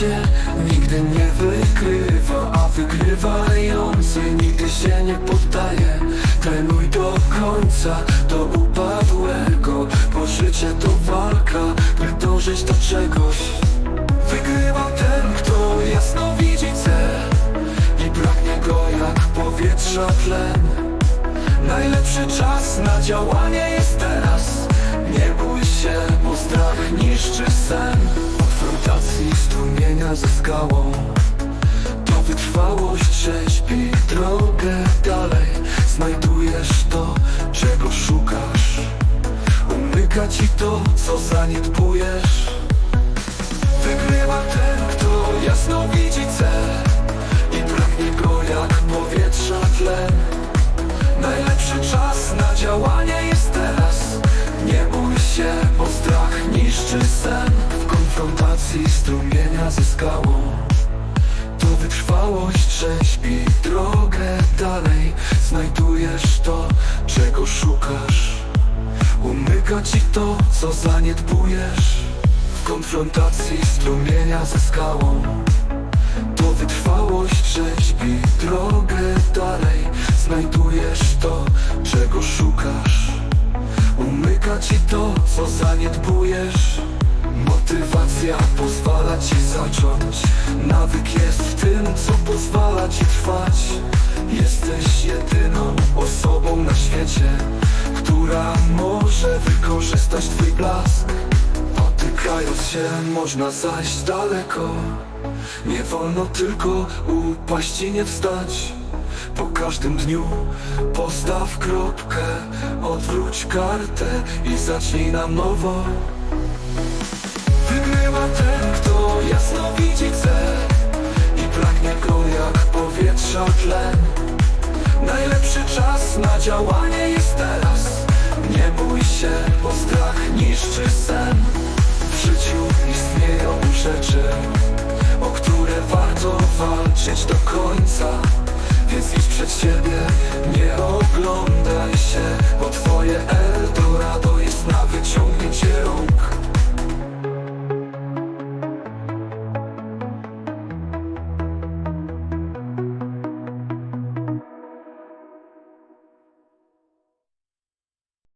Się nigdy nie wygrywa A wygrywający nigdy się nie poddaje. Trenuj do końca, do upadłego Bo życie to walka, by dążyć do czegoś. Wygrywa ten, kto jasno widzi cel I pragnie go jak powietrza tlen. Najlepszy czas na działanie jest teraz. Nie bój się, bo strach niszczy sen ze skałą To wytrwałość rzeźbi drogę dalej. Znajdujesz to, czego szukasz. Umyka ci to, co zaniedbujesz. Wygrywa ten, kto jasno widzi cel. I pragnie go jak powietrza tlen Najlepszy czas na działanie jest teraz. Nie bój się, bo strach niszczy sen Konfrontacji strumienia ze skałą To wytrwałość rzeźbi drogę dalej. Znajdujesz to, czego szukasz. Umyka ci to, co zaniedbujesz. W konfrontacji strumienia ze skałą to wytrwałość rzeźbi drogę dalej. Znajdujesz to, czego szukasz. Umyka ci to, co zaniedbujesz Motywacja pozwala ci zacząć. Nawyk jest w tym, co pozwala ci trwać. Jesteś jedyną osobą na świecie Która może wykorzystać twój blask. Potykając się można zajść daleko. Nie wolno tylko upaść i nie wstać. Po każdym dniu postaw kropkę Odwróć kartę i zacznij na nowo Wygrywa ten, kto jasno widzi cel I pragnie go jak powietrza tlen Najlepszy czas na działanie jest teraz. Nie bój się, bo strach niszczy sen. W życiu istnieją rzeczy O które warto walczyć do końca. Więc idź przed siebie, nie oglądaj się